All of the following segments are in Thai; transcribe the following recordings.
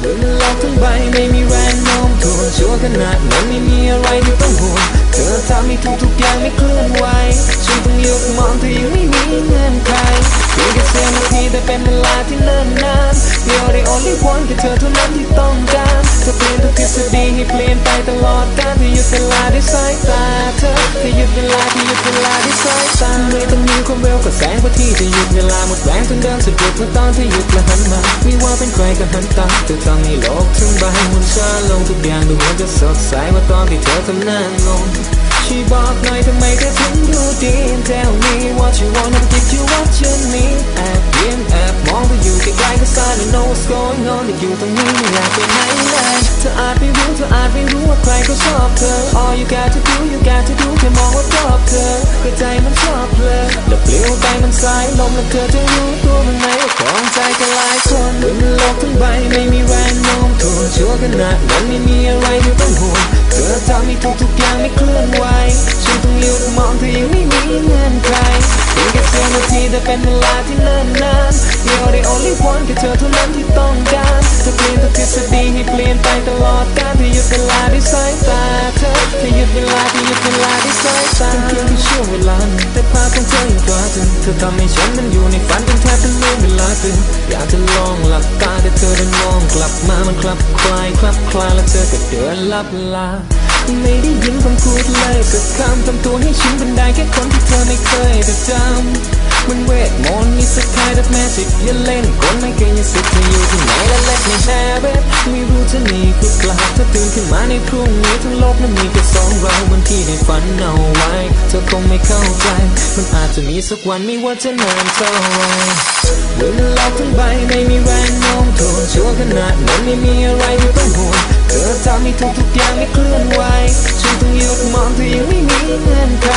เมื่อนโลกทั้งใบไม่มีแรงโน้มถ่วงชั่วขนาดนั้นไม่มีอะไรที่ต้องห่วงเธอทำให้ทุกทุกๆอย่างไม่เคลื่อนไหวฉันต้องหยุดมองเธอยังไม่มีเงื่อนไขเพียงแค่เสี้ยวนาทีแต่เป็นเวลาที่เนิ่นนาน You're the only one แค่เธอเท่านั้นที่ต้องการเธอเปลี่ยนทุกทฤษฎีให้เปลี่ยนไปตลอดกาลที่หยุดเวลาด้วยสายตาเธอเวลาหยุดเวลา จนเดินสะดุดเมื่อตอนที่หยุดและหันมาไม่ว่าเป็นใครก็หันตาเธอทำให้โลกทั้งใบหมุนช้าลงทุกอย่างดูเหมือนจะสดใสเมื่อตอนที่เธอทำหน้างงช่วยบอกหน่อยทำไมเธอถึงดูดี Tell me what you want and give you what you need แอบเย็นแอบมองเธออยู่ไกลๆก็ silent know what's going on แต่อยู่ตรงนี้ไม่อยากไปไหนเลยเธออาจไม่รู้เธออาจไม่รู้ว่าใครเขาชอบเธอ All you got to do มันสายลมแล้วเธอจะรู้ตัวมันไหมว่าของใจกันหลายคนบนโลกทั้งใบไม่มีแรงโน้มถ่วงชั่วขนาดนั้นไม่มีอะไรที่ต้องห่วงเธอทำให้ทุกทุกๆอย่างไม่เคลื่อนไหวฉันต้องหยุดมองเธอยังไม่มีเงื่อนไขเพียงแค่เสี้ยวนาทีแต่เป็นเวลาที่เนิ่นนาน You're the only one แค่เธอเท่านั้นที่ต้องการเธอเปลี่ยนทุกทฤษฎีให้เปลี่ยนไปตลอดกาลที่หยุดเวลาด้วยสายตาเธอที่หยุดเวลาที่หยุดเวลาด้วยสายตาเพียงแค่ช่วงเวลาหนึ่งาของเธอยังกว่าถึงเธอทำให้ฉันมันอยู่ในฝันจนแทบจะลืมเวลาตื่นอยากจะลองหลับตาแต่เธอได้มองกลับมามันคลับคลายคลับคลายแล้วเธอก็เดินลับลา ไม่ได้ยินคำพูดเลยสักคำทำตัวให้ฉันเป็นได้แค่คนที่เธอไม่เคยจะจำมันเวทมนต์นี่สักคายดับแมจิอย่าเล่นกลไม่เคยยังสิทธิ์เธออยู่ที่ไหนและเล็กในแฮร์เบไม่รู้จะหนีหรือเปล่าถ้าตื่นขึ้นมาในพรุ่งนี้ทั้งโลกนั้นมีแค่สองเราบนที่ได้ฝันเอาไว้ เธอคงไม่เข้าใจ มันอาจจะมีสักวันไม่ว่าจะนานเท่าไรเมื่อโลกทั้งใบไม่มีแรงโน้มถ่วงชั่วขนาดนั้นไม่มีอะไรที่ต้องห่วง เธอทำให้ทุกทุกๆอย่างไม่เคลื่อนไหวฉันต้องหยุดมองเธอยังไม่มีเงื่อนไข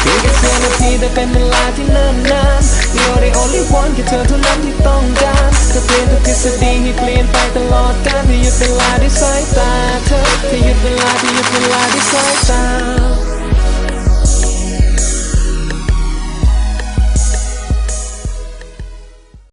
เพียงแค่เสี้ยวนาทีแต่เป็นเวลาที่เนิ่นนาน You're the only one แค่เธอเท่านั้นที่ต้องการเธอเปลี่ยนทุกทฤษฎีให้เปลี่ยนไปตลอดกาลที่หยุดเวลาด้วยสายตาเธอที่หยุดเวลาที่หยุดเวลาด้วยสายตา